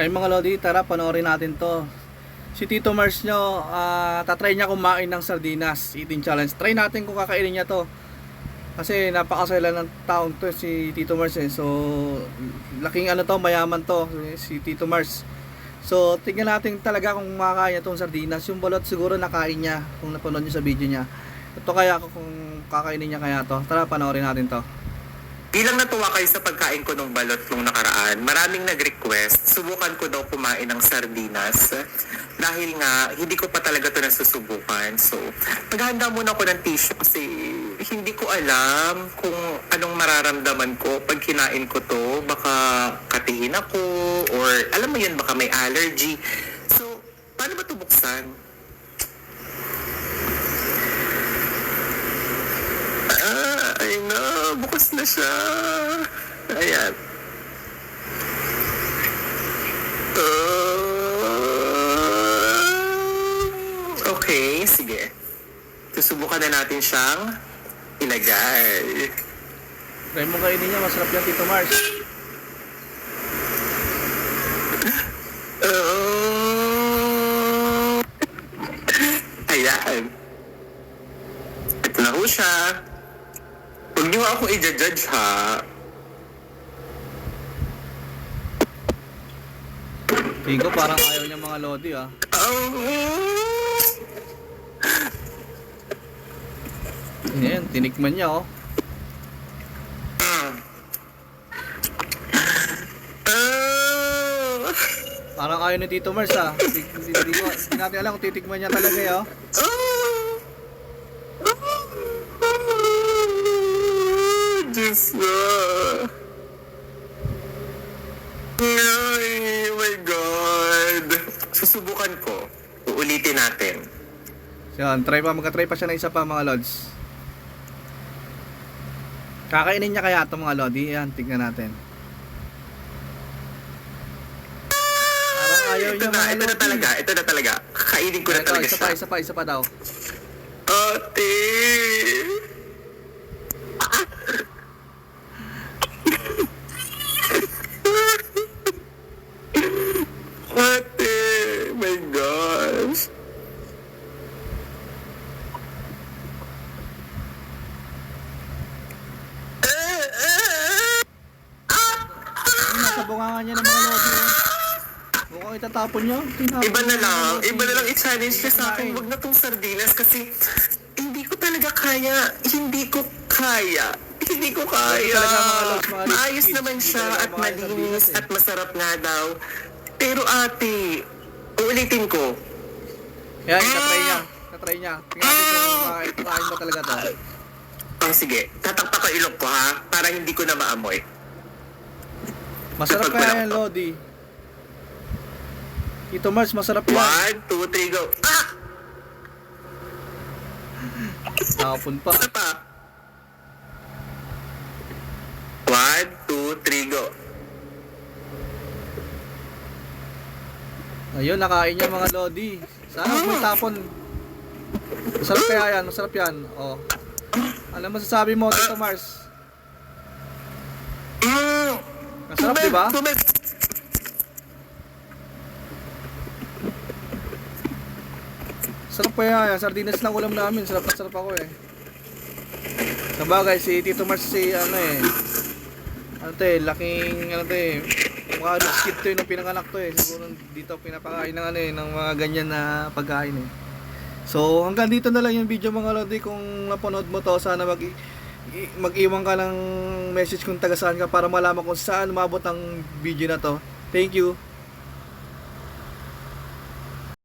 Ay mga Lodi, tara panoorin natin to. Si Tito Mars nyo, ah, tatry niya kumain ng sardinas, eating challenge. Try natin kung kakainin niya to. Kasi napakasaya ng taong to si Tito Mars eh. So, laking ano to, mayaman to, si Tito Mars. So, tingnan natin talaga kung makakain niya tong sardinas. Yung balot siguro nakain niya kung napanood niyo sa video niya. Ito kaya kung kakainin niya kaya to. Tara, panoorin natin to. Bilang natuwa kayo sa pagkain ko nung balot nung nakaraan, maraming nag-request, subukan ko daw kumain ng sardinas. Dahil nga, hindi ko pa talaga to nasusubukan. So, maghanda muna ako ng tissue kasi hindi ko alam kung anong mararamdaman ko pag kinain ko to. Baka katihin ako or alam mo yun, baka may allergy. So, paano ba ito buksan? Ah, ayun na. Bukas na siya. Ayan. Ah, okay, sige. Susubukan na natin siyang ilagay. Try mo kainin niya, masarap yan Tito Mars. Ah. Ayan. Ito na ho siya. Huwag niyo ako i-judge ha. Tingko parang ayaw niya mga Lodi ah. Yan, tinikman niya oh. Parang ayaw ni Tito Mars ah. Hindi, hindi, hindi, ko- hindi natin alam kung titikman niya talaga eh oh. Diyos na. Ay, oh my God. Susubukan ko. Uulitin natin. So yan, try pa, magka-try pa siya ng isa pa mga Lods. Kakainin niya kaya ito mga Lodi. Yan, tignan natin. Parang ayaw ito niya na, mga ito na Lodi. talaga. Ito na talaga. Kakainin ko na Ito, talaga isa siya. pa, isa pa, isa pa daw. Ate! My nasa bunganga niya ng mga Lodi oh. Mukhang itatapon niya. Tinapon Iba na lang. Iba na lang i-challenge niya sa akin. Huwag na tong sardinas kasi hindi ko talaga kaya. Hindi ko kaya. Hindi ko kaya. Maayos naman siya at malinis eh. at masarap nga daw. Pero ate, uulitin ko. Yan, itatry niya. Itatry niya. Tingnan natin kung makain ba talaga to. Oh, sige. Tatakpa ko ilok ko ha. Para hindi ko na maamoy. Masarap kaya yan, Lodi. Tito Mars, masarap yan. One, two, three, go. Ah! Nakapun pa. Isa pa. One, two, three, go. Ayun, nakain niya mga Lodi. Sana may tapon. Masarap kaya yan, masarap yan. Oh. Ano masasabi mo, Tito Mars? Mm. Masarap, di ba? Sarap kaya yan. Sardinas lang ulam namin. Sarap na sarap ako eh. Sabagay, si Tito Mars si ano eh. Ano to eh, laking ano to eh. Mukha skit to eh, nung pinanganak to eh. Siguro dito pinapakain ng ano eh, ng mga ganyan na pagkain eh. So hanggang dito na lang yung video mga lodi. Kung napanood mo to, sana mag mag-iwan ka ng message kung taga saan ka para malaman kung saan umabot ang video na to. Thank you.